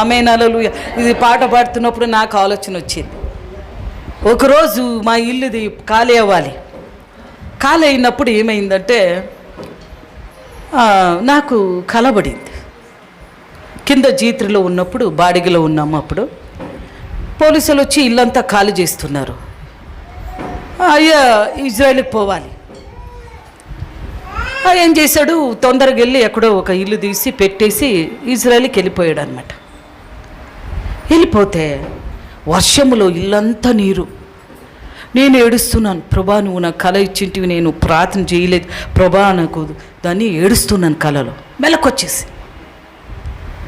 ఆమె నలలు ఇది పాట పాడుతున్నప్పుడు నాకు ఆలోచన వచ్చింది. ఒకరోజు మా ఇల్లుది ఖాళీ అవ్వాలి. ఖాళీ అయినప్పుడు ఏమైందంటే నాకు కలబడింది. కింద జీత్రిలో ఉన్నప్పుడు బాడిగలో ఉన్నాము అప్పుడు. పోలీసులు వచ్చి ఇల్లంతా ఖాళీ చేస్తున్నారు. అయ్యా ఇజ్రాయెల్కి పోవాలి. ఏం చేశాడు? తొందరగా వెళ్ళి ఎక్కడో ఒక ఇల్లు తీసి పెట్టేసి ఇజ్రాయెల్కి వెళ్ళిపోయాడు అనమాట వెళ్ళిపోతే వర్షములో ఇల్లంతా నీరు. నేను ఏడుస్తున్నాను ప్రభా నువ్వు నాకు కళ ఇచ్చింటివి నేను ప్రార్థన చేయలేదు. ప్రభా నాకు దాన్ని ఏడుస్తున్నాను కళలో మెలకొచ్చేసి.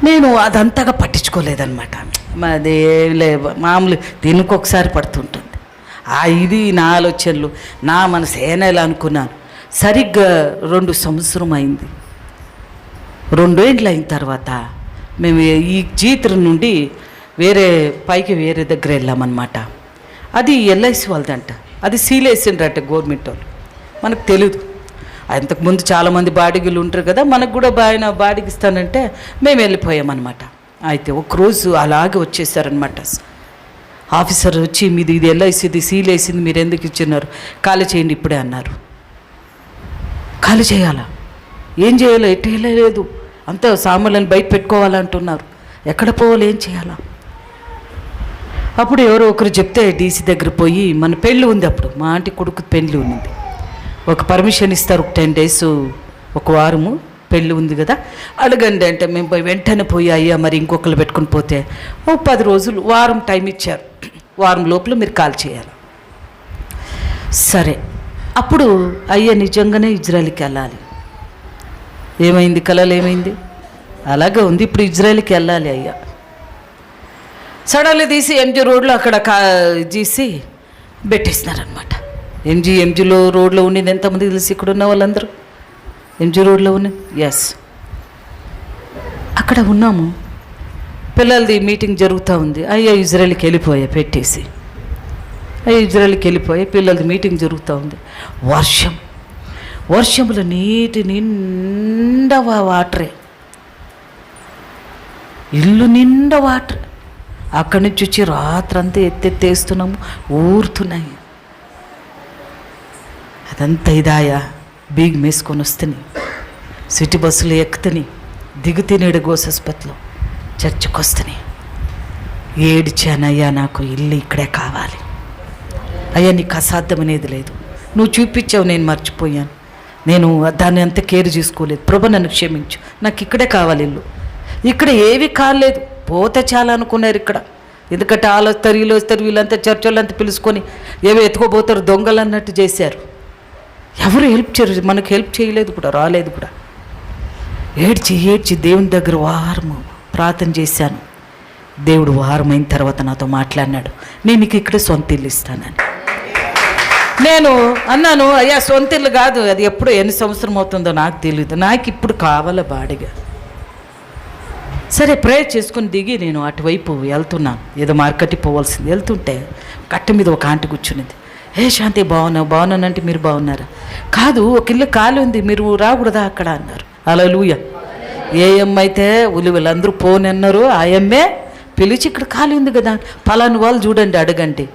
నేను అదంతగా పట్టించుకోలేదనమాట అదే లే మామూలు దీనికి ఒకసారి పడుతుంటుంది. ఆ ఇది నా ఆలోచనలు నా మనసు ఏనేలా అనుకున్నాను. సరిగ్గా రెండు సంవత్సరం అయింది. రెండేండ్లు అయిన తర్వాత మేము ఈ జీతం నుండి వేరే పైకి వేరే దగ్గర వెళ్ళామన్నమాట. అది ఎల్ఐసి వాళ్ళదంట. అది సీల్ వేసిండ్రట గవర్నమెంట్ వాళ్ళు. మనకు తెలియదు అంతకుముందు చాలామంది బాడిగలు ఉంటారు కదా మనకు కూడా ఆయన బాడికి ఇస్తానంటే మేము వెళ్ళిపోయామన్నమాట. అయితే ఒకరోజు అలాగే వచ్చేసారనమాట ఆఫీసర్ వచ్చి మీది ఇది ఎల్ఐసిది సీల్ వేసింది మీరు ఎందుకు ఇచ్చినారు? ఖాళీ చేయండి ఇప్పుడే అన్నారు. ఖాళీ చేయాలా? ఏం చేయాలో ఎట్టేయలేదు వెళ్ళలేదు. అంతా సామాన్లను బయట పెట్టుకోవాలంటున్నారు. ఎక్కడ పోవాలి ఏం చేయాలా? అప్పుడు ఎవరో ఒకరు చెప్తే డీసీ దగ్గర పోయి మన పెళ్ళి ఉంది అప్పుడు మా ఆంటీ కొడుకు పెళ్ళి ఉంది ఒక పర్మిషన్ ఇస్తారు ఒక టెన్ డేస్ ఒక వారము పెళ్ళి ఉంది కదా అడగండి అంటే మేము పోయి వెంటనే పోయి అయ్యా మరి ఇంకొకరు పెట్టుకుని పోతే. ఓ పది రోజులు వారం టైం ఇచ్చారు. వారం లోపల మీరు కాల్ చేయాలి. సరే అప్పుడు అయ్యా నిజంగానే ఇజ్రాయెల్కి వెళ్ళాలి. ఏమైంది కళలు ఏమైంది? అలాగే ఉంది ఇప్పుడు ఇజ్రాయెల్కి వెళ్ళాలి అయ్యా. సడన్లు తీసి ఎంజీ రోడ్లో అక్కడ కా తీసి పెట్టేసినారనమాట ఎంజీ ఎంజీలో రోడ్లో ఉండింది ఎంతమంది తెలిసి ఇక్కడ ఉన్న వాళ్ళందరూ? ఎంజీ రోడ్లో ఉన్నది ఎస్ అక్కడ ఉన్నాము. పిల్లలది మీటింగ్ జరుగుతూ ఉంది. అయ్యా ఇజ్రాయల్కి వెళ్ళిపోయా పెట్టేసి. అయ్యా ఇజ్రాయల్కి వెళ్ళిపోయా పిల్లలది మీటింగ్ జరుగుతూ ఉంది. వర్షం. వర్షంలో నీటి నిండా వాటరే. ఇల్లు నిండా వాటర్. అక్కడి నుంచి వచ్చి రాత్రంతా ఎత్తెత్తేస్తున్నాము ఊరుతున్నాయి. అదంతా ఇదాయా? బీగ్ మేసుకొని వస్తున్నాయి సిటీ బస్సులు ఎక్కుతని దిగుతినేడు గోసస్పత్రిలో చర్చికి వస్తని ఏడిచానయ్యా నాకు ఇల్లు ఇక్కడే కావాలి. అయ్యా నీకు అసాధ్యం అనేది లేదు. నువ్వు చూపించావు నేను మర్చిపోయాను. నేను దాన్ని అంత కేర్ చేసుకోలేదు. ప్రభ నన్ను క్షమించు. నాకు ఇక్కడే కావాలి ఇల్లు. ఇక్కడ ఏవి కాలేదు. పోతే చాలా అనుకున్నారు ఇక్కడ. ఎందుకంటే వాళ్ళు వస్తారు వీళ్ళు వస్తారు వీళ్ళంతా చర్చలు అంతా పిలుచుకొని ఏవో ఎత్తుకోబోతారు దొంగలు అన్నట్టు చేశారు. ఎవరు హెల్ప్ చేయరు మనకు హెల్ప్ చేయలేదు కూడా రాలేదు కూడా. ఏడ్చి ఏడ్చి దేవుని దగ్గర వారము ప్రార్థన చేశాను. దేవుడు వారం అయిన తర్వాత నాతో మాట్లాడినాడు. నేను నీకు ఇక్కడ సొంత ఇల్లు ఇస్తానని. నేను అన్నాను అయ్యా సొంత ఇల్లు కాదు అది ఎప్పుడు ఎన్ని సంవత్సరం అవుతుందో నాకు తెలియదు నాకు ఇప్పుడు కావాల బాడిగా. సరే ప్రేయర్ చేసుకుని దిగి నేను అటువైపు వెళ్తున్నాను. ఏదో మార్కెట్కి పోవాల్సింది. వెళ్తుంటే కట్ట మీద ఒక ఆంటీ కూర్చునింది. ఏ శాంతి బాగున్నావు? బాగున్నానంటే మీరు బాగున్నారా? కాదు ఒక ఇల్లు ఖాళీ ఉంది. మీరు రాకూడదా అక్కడ? అన్నారు. అలా లూయ ఏ అమ్మ అయితే ఉలివలందరూ పోనన్నారు ఆ అమ్మే పిలిచి ఇక్కడ ఖాళీ ఉంది కదా. పలాని వాళ్ళు చూడండి అడగండి.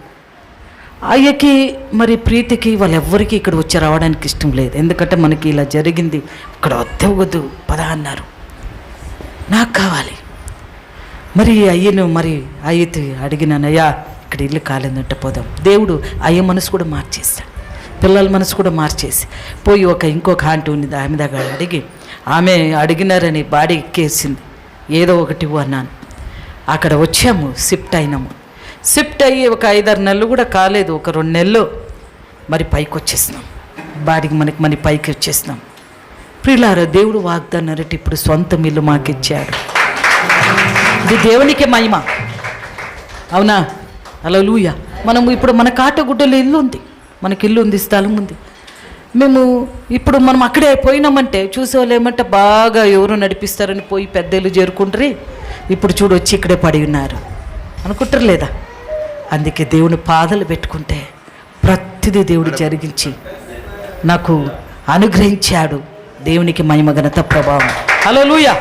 అయ్యకి మరి ప్రీతికి వాళ్ళెవ్వరికీ ఇక్కడ వచ్చి రావడానికి ఇష్టం లేదు. ఎందుకంటే మనకి ఇలా జరిగింది. ఇక్కడ వద్దే వద్దు పద అన్నారు. నాకు కావాలి. మరి అయ్యను మరి అయ్యతో అడిగినాను అయ్యా ఇక్కడ ఇల్లు కాలేదంటే పోదాం. దేవుడు అయ్య మనసు కూడా మార్చేస్తాడు. పిల్లల మనసు కూడా మార్చేసి పోయి ఒక ఇంకొక ఆంటీ ఉంది ఆమె దగ్గర అడిగి ఆమె అడిగినారని బాడీ ఎక్కేసింది. ఏదో ఒకటి అన్నాను. అక్కడ వచ్చాము షిఫ్ట్ అయినాము. షిఫ్ట్ అయ్యి ఒక ఐదారు నెలలు కూడా కాలేదు ఒక రెండు నెలలు. మరి పైకి వచ్చేసినాం. బాడీకి మనకి మన పైకి వచ్చేసినాం. ప్రిలారా దేవుడు వాగ్దానం అరటి ఇప్పుడు సొంత మిల్లు మాకిచ్చాడు. ఇది దేవునికి మహిమ. అవునా? అలా లూయ మనము ఇప్పుడు మన కాటగుడ్డలో ఇల్లు ఉంది. మనకి ఇల్లు ఉంది స్థలం ఉంది. మేము ఇప్పుడు మనం అక్కడే పోయినామంటే చూసేవాళ్ళు ఏమంటే బాగా ఎవరు నడిపిస్తారని పోయి పెద్దలు చేరుకుంటారు ఇప్పుడు చూడు వచ్చి ఇక్కడే పడి ఉన్నారు. అనుకుంటారు లేదా? అందుకే దేవుని పాదలు పెట్టుకుంటే ప్రతిదీ దేవుడు జరిగించి నాకు అనుగ్రహించాడు. దేవునికి మహిమ ఘనత ప్రభావం. హలో లూయా